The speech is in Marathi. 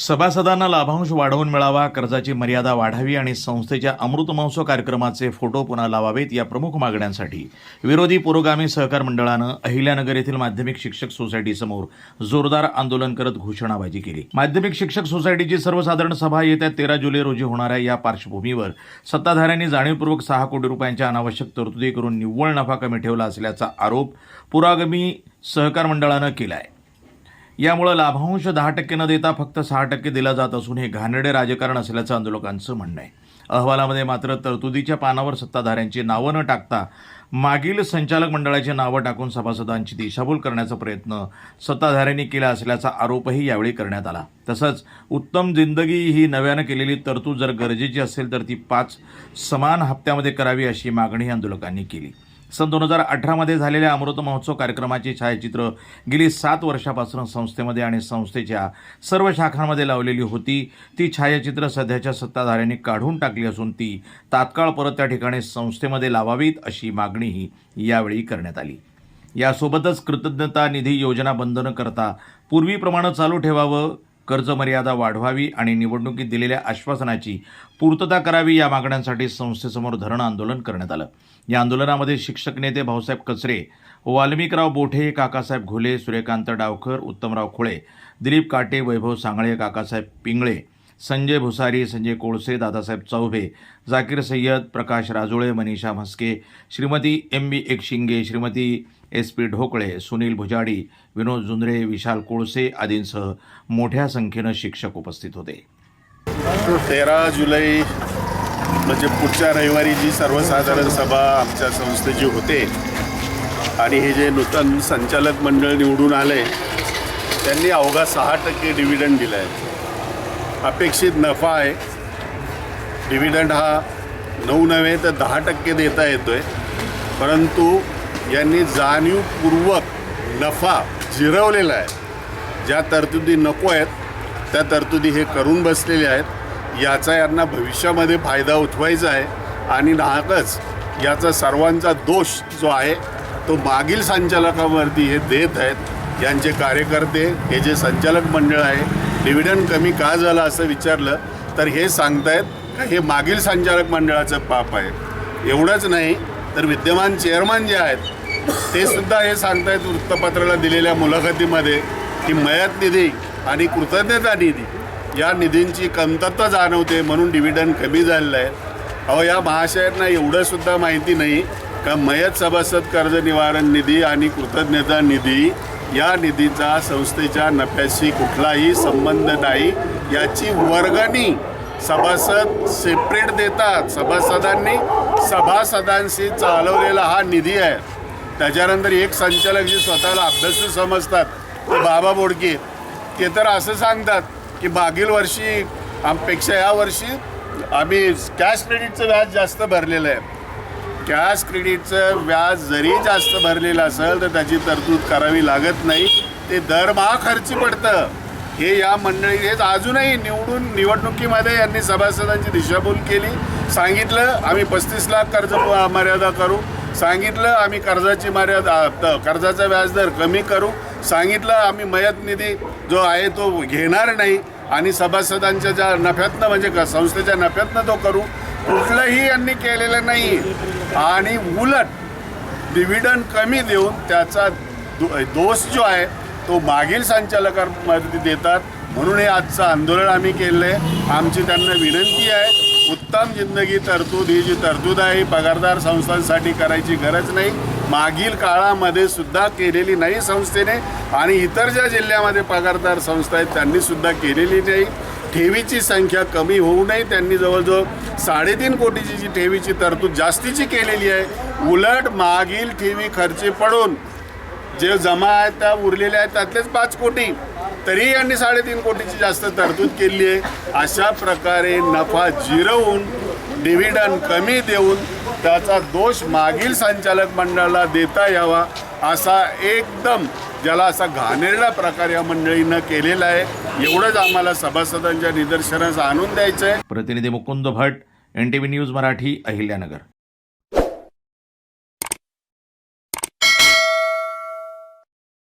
सभासदांना लाभांश वाढवून मिळावा कर्जाची मर्यादा वाढावी आणि संस्थेच्या अमृत महोत्सव कार्यक्रमाचे फोटो पुन्हा लावावेत या प्रमुख मागण्यांसाठी. विरोधी पुरोगामी सहकार मंडळानं अहिल्यानगर येथील माध्यमिक शिक्षक सोसायटीसमोर जोरदार आंदोलन करत घोषणाबाजी केली. माध्यमिक शिक्षक सोसायटीची सर्वसाधारण सभा येत्या तेरा जुलै रोजी होणाऱ्या या पार्श्वभूमीवर सत्ताधाऱ्यांनी जाणीवपूर्वक सहा कोटी रुपयांच्या अनावश्यक तरतुदी करून निव्वळ नफा कमी ठेवला असल्याचा आरोप पुरोगामी सहकार मंडळानं केला आहे यामुळे लाभांश दहा टक्के न देता फक्त सहा टक्के दिला जात असून हे घाणेडे राजकारण असल्याचं आंदोलकांचं म्हणणं आहे. अहवालामध्ये मात्र तरतुदीच्या पानावर सत्ताधाऱ्यांची नावं न टाकता मागील संचालक मंडळाची नावं टाकून सभासदांची दिशाभूल करण्याचा प्रयत्न सत्ताधाऱ्यांनी केला असल्याचा आरोपही यावेळी करण्यात आला. तसंच उत्तम जिंदगी ही नव्यानं केलेली तरतूद जर गरजेची असेल तर ती पाच समान हप्त्यामध्ये करावी अशी मागणी आंदोलकांनी केली. सन दोन हजार अठरामध्ये झालेल्या अमृत महोत्सव कार्यक्रमाची छायाचित्र गेली सात वर्षापासून संस्थेमध्ये आणि संस्थेच्या सर्व शाखांमध्ये लावलेली होती. ती छायाचित्र सध्याच्या सत्ताधाऱ्यांनी काढून टाकली असून ती तात्काळ परत त्या ठिकाणी संस्थेमध्ये लावावीत अशी मागणीही यावेळी करण्यात आली. यासोबतच कृतज्ञता निधी योजना बंद न करता पूर्वीप्रमाणे चालू ठेवावं कर्जमर्यादा वाढवावी आणि निवडणुकीत दिलेल्या आश्वासनाची पूर्तता करावी या मागण्यांसाठी संस्थेसमोर धरणं आंदोलन करण्यात आलं. या आंदोलनामध्ये शिक्षक नेते भाऊसाहेब कचरे वाल्मिकराव बोठे काकासाहेब घोले सूर्यकांत डावकर उत्तमराव खुळे दिलीप काटे वैभव सांगळे काकासाहेब पिंगळे संजय भुसारी संजय कोळसे दादासाहेब चौभे जाकीर सय्यद प्रकाश राजुळे मनीषा म्हस्के श्रीमती एम बी एक शिंगे श्रीमती एस पी ढोकळे सुनील भुजाडी विनोद जुंद्रे विशाल कोळसे आदींसह मोठ्या संख्येनं शिक्षक उपस्थित होते. तेरा जुलै म्हणजे पुढच्या रविवारी जी सर्वसाधारण सभा आमच्या संस्थेची होते आणि हे जे नूतन संचालक मंडळ निवडून आले त्यांनी अवघा सहा टक्के डिव्हिडंड दिला आहे अपेक्षित नफा आहे. डिव्हिडंड हा नऊ नव्हे तर दहा टक्के देता येतो आहे परंतु यांनी जाणीवपूर्वक नफा जिरवलेला आहे. ज्या तरतुदी नको आहेत त्या तरतुदी हे करून बसलेले आहेत. याचा यांना भविष्यामध्ये फायदा उठवायचा आहे. आणि नाहकच याचा सर्वांचा दोष जो आहे तो मागील संचालकावरती हे देत आहेत. यांचे कार्यकर्ते हे जे संचालक मंडळ आहे डिव्हिडंड कमी का झालं असं विचारलं तर हे सांगतायत का हे मागील संचालक मंडळाचं पाप आहे. एवढंच नाही तर विद्यमान चेअरमन जे आहेत ते सुद्धा हे सांगतायत वृत्तपत्राला दिलेल्या मुलाखतीमध्ये की मयत निधी आणि कृतज्ञता निधी या निधींची कमतरता जाणवते म्हणून डिव्हिडंड कमी झालेलं आहे. अहो या महाशयांना एवढंसुद्धा माहिती नाही का मयत सभासद कर्ज निवारण निधी आणि कृतज्ञता निधी या निधीचा संस्थेच्या नफ्याशी कुठलाही संबंध नाही. याची वर्गणी सभासद सेपरेट देतात. सभासदांनी सभासदांशी चालवलेला हा निधी आहे. त्याच्यानंतर एक संचालक जे स्वतःला अभ्यासू समजतात ते बाबा बोडके. ते तर असं सांगतात की मागील वर्षी आमपेक्षा या वर्षी आम्ही कॅश क्रेडिटचं व्याज जास्त भरलेलं आहे. कॅश क्रेडिटचं व्याज जरी जास्त भरलेलं असेल तर त्याची तरतूद करावी लागत नाही. ते दरमहा खर्ची पडतं. हे या मंडळी हे अजूनही निवडून निवडणुकीमध्ये यांनी सभासदांची दिशाभूल केली. सांगितलं आम्ही पस्तीस लाख कर्ज मर्यादा करू. सांगितलं आम्ही कर्जाची मर्यादा कर्जाचा व्याजदर कमी करू. सांगितलं आम्ही मयत निधी जो आहे तो घेणार नाही. आणि सभासदांच्या ज्या नफ्यातनं म्हणजे संस्थेच्या नफ्यातनं तो करू. कुठलंही यांनी केलेलं नाही आणि उलट डिव्हिडंड कमी देऊन त्याचा दो- दोष जो आहे तो मागील संचालकांमध्ये देतात. म्हणून हे आजचं आंदोलन आम्ही केलं आहे. आमची त्यांना विनंती आहे उत्तम जिंदगी तरतूद ही जी तरतूद आहे ही पगारदार संस्थांसाठी करायची गरज नाही. मागील काळामध्ये सुद्धा केलेली नाही संस्थेने आणि इतर ज्या जिल्ह्यामध्ये पगारदार संस्था आहेत त्यांनी सुद्धा केलेली नाही. ठेवीची संख्या कमी होऊ नये. त्यांनी जवळजवळ साडेतीन कोटीची जी ठेवीची तरतूद जास्तीची केलेली आहे. उलट मागील ठेवी खर्ची पडून जे जमा आहेत त्या उरलेल्या आहेत त्यातलेच पाच कोटी. तरी यांनी साडेतीन कोटीची जास्त तरतूद केली आहे. अशा प्रकारे नफा जिरवून डिव्हिडन कमी देऊन त्याचा दोष मागील संचालक मंडळाला देता यावा असा एकदम ज्याला असा घाणेरडा प्रकार या मंडळीनं केलेला आहे. एवढंच आम्हाला सभासदांच्या निदर्शनास आणून द्यायचं आहे प्रतिनिधी Mukund Bhat N T V news Marathi Ahilyanagar.